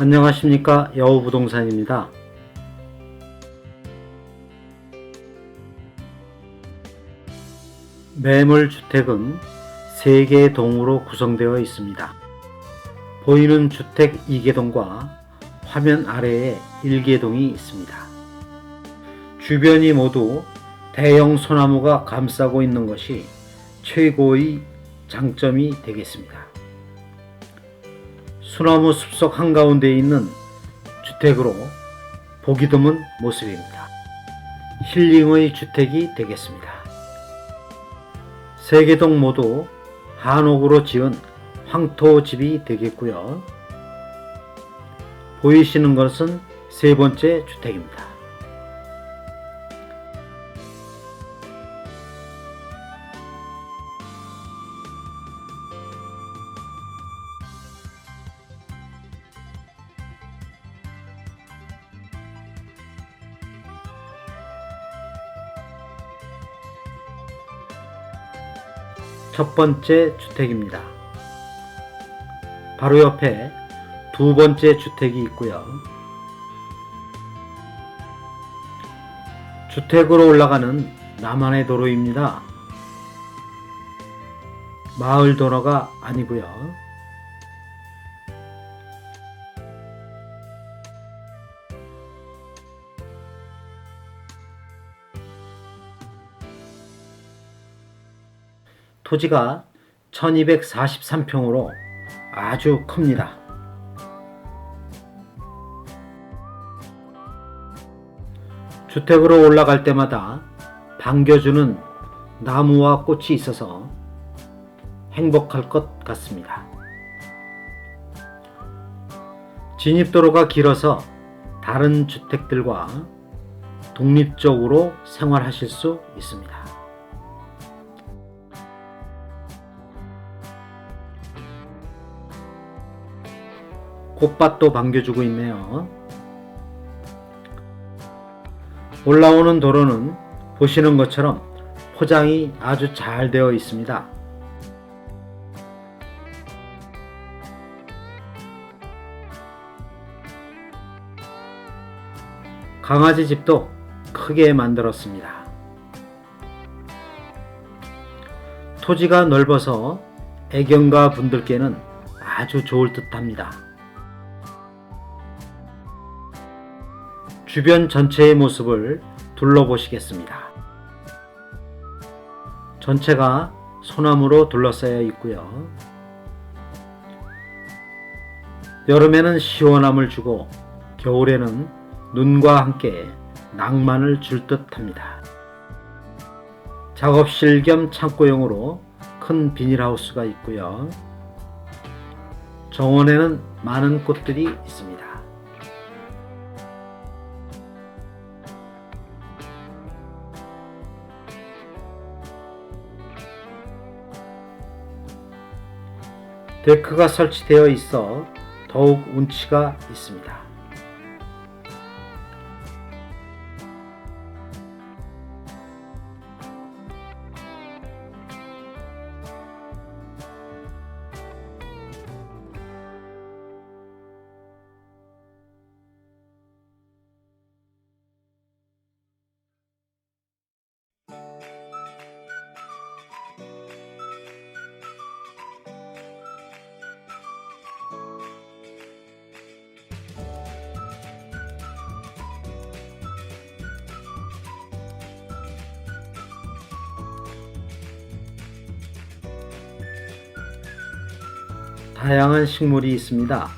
안녕하십니까 여우부동산입니다. 매물주택은 3개의 동으로 구성되어 있습니다. 보이는 주택 2개동과 화면 아래에 1개동이 있습니다. 주변이 모두 대형 소나무가 감싸고 있는 것이 최고의 장점이 되겠습니다. 소나무 숲속 한가운데 있는 주택으로 보기 드문 모습입니다. 힐링의 주택이 되겠습니다. 세 개 동 모두 한옥으로 지은 황토집이 되겠고요. 보이시는 것은 세 번째 주택입니다. 첫 번째 주택입니다. 바로 옆에 두 번째 주택이 있고요. 주택으로 올라가는 나만의 도로입니다. 마을 도로가 아니고요. 토지가 1243평으로 아주 큽니다. 주택으로 올라갈 때마다 반겨주는 나무와 꽃이 있어서 행복할 것 같습니다. 진입도로가 길어서 다른 주택들과 독립적으로 생활하실 수 있습니다. 꽃밭도 반겨주고 있네요. 올라오는 도로는 보시는 것처럼 포장이 아주 잘 되어 있습니다. 강아지 집도 크게 만들었습니다. 토지가 넓어서 애견가 분들께는 아주 좋을 듯 합니다. 주변 전체의 모습을 둘러보시겠습니다. 전체가 소나무로 둘러싸여 있고요. 여름에는 시원함을 주고 겨울에는 눈과 함께 낭만을 줄 듯합니다. 작업실 겸 창고용으로 큰 비닐하우스가 있고요. 정원에는 많은 꽃들이 있습니다. 데크가 설치되어 있어 더욱 운치가 있습니다. 다양한 식물이 있습니다.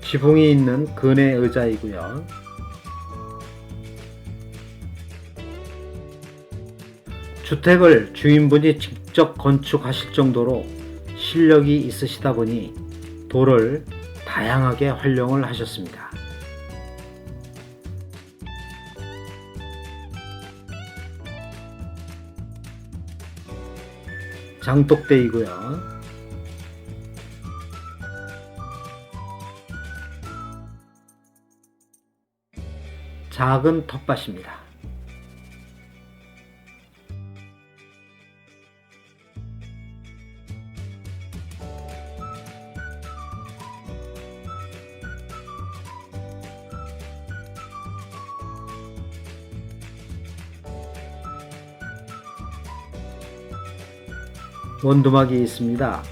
지붕이 있는 근의 의자이고요. 주택을 주인분이 직접 건축하실 정도로 실력이 있으시다 보니 돌을 다양하게 활용을 하셨습니다. 장독대이고요. 작은 텃밭입니다. 원두막이 있습니다.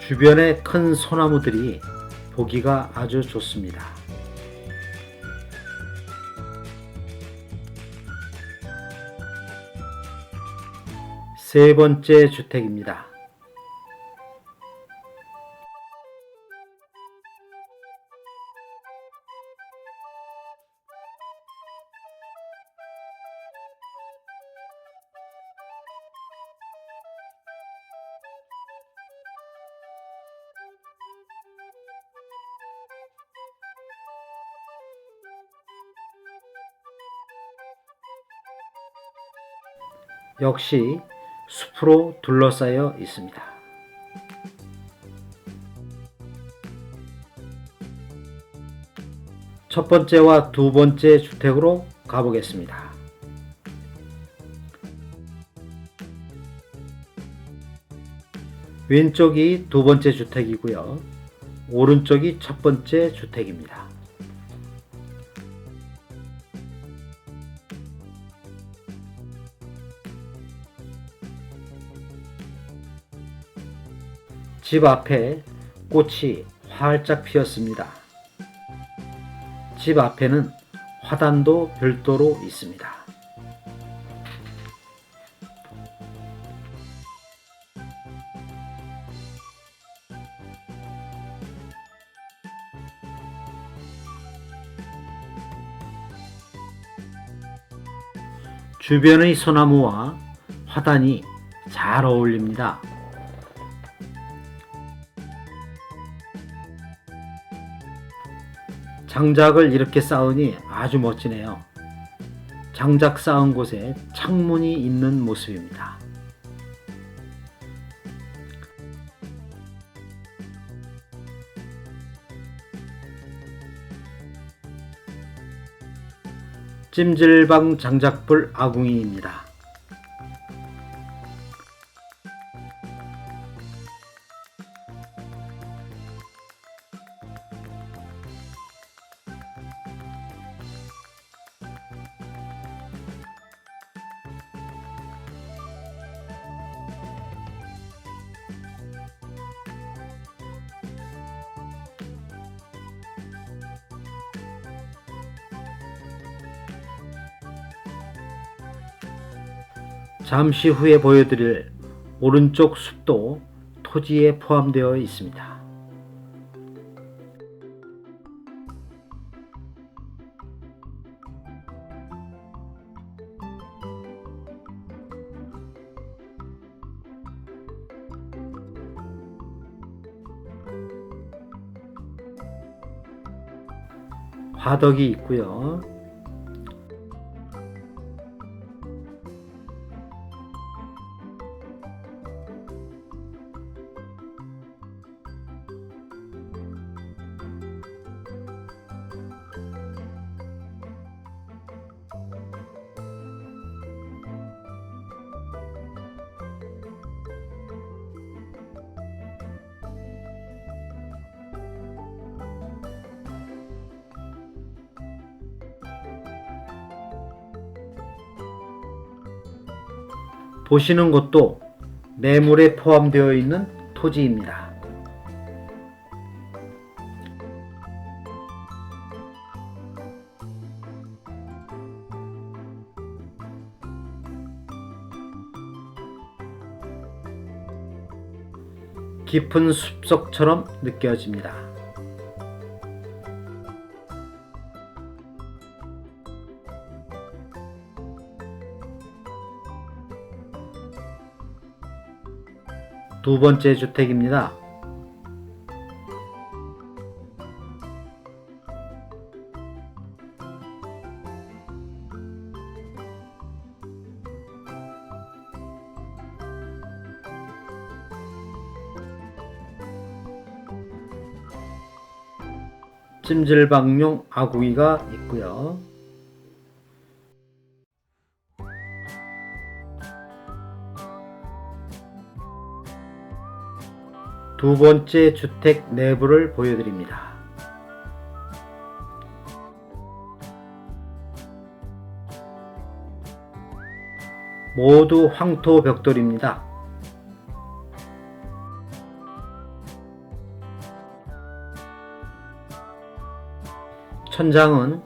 주변에 큰 소나무들이 보기가 아주 좋습니다. 세 번째 주택입니다. 역시 숲으로 둘러싸여 있습니다. 첫 번째와 두 번째 주택으로 가보겠습니다. 왼쪽이 두 번째 주택이고요. 오른쪽이 첫 번째 주택입니다. 집 앞에 꽃이 활짝 피었습니다. 집 앞에는 화단도 별도로 있습니다. 주변의 소나무와 화단이 잘 어울립니다. 장작을 이렇게 쌓으니 아주 멋지네요. 장작 쌓은 곳에 창문이 있는 모습입니다. 찜질방 장작불 아궁이입니다. 잠시 후에 보여드릴 오른쪽 숲도 토지에 포함되어 있습니다. 화덕이 있고요. 보시는 곳도 매물에 포함되어 있는 토지입니다. 깊은 숲속처럼 느껴집니다. 두 번째 주택입니다. 찜질방용 아구이가 있고요. 두 번째 주택 내부를 보여드립니다. 모두 황토 벽돌입니다. 천장은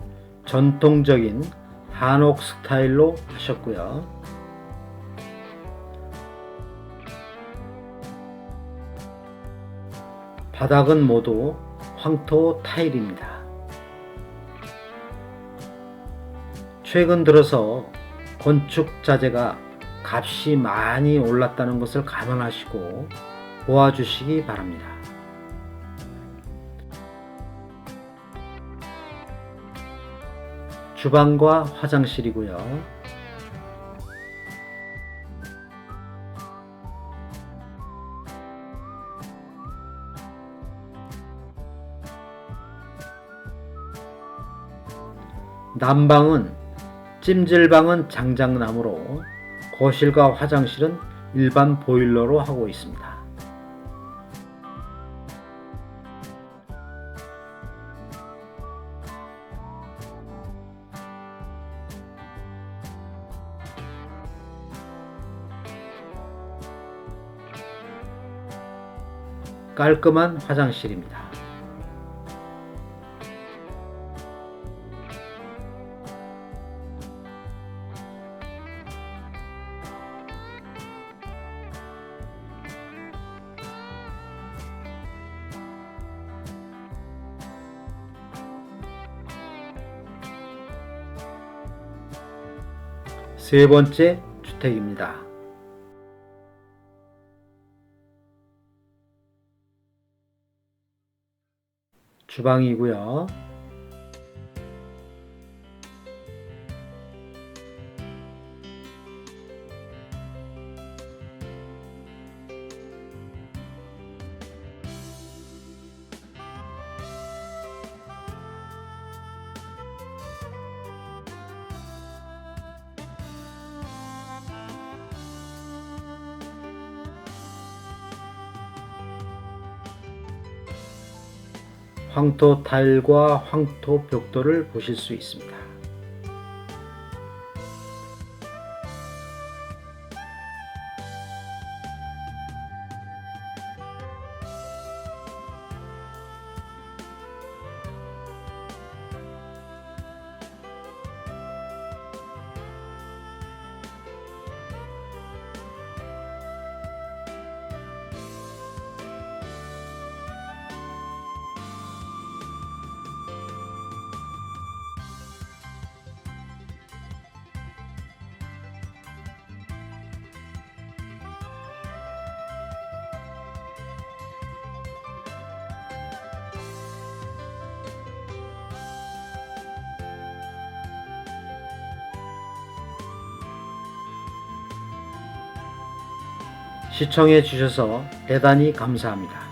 전통적인 한옥 스타일로 하셨고요. 바닥은 모두 황토 타일입니다. 최근 들어서 건축 자재가 값이 많이 올랐다는 것을 감안하시고 보아주시기 바랍니다. 주방과 화장실이고요. 난방은 찜질방은 장작나무로 거실과 화장실은 일반 보일러로 하고 있습니다. 깔끔한 화장실입니다. 세 번째 주택입니다. 주방이고요. 황토 타일과 황토 벽돌을 보실 수 있습니다. 시청해 주셔서 대단히 감사합니다.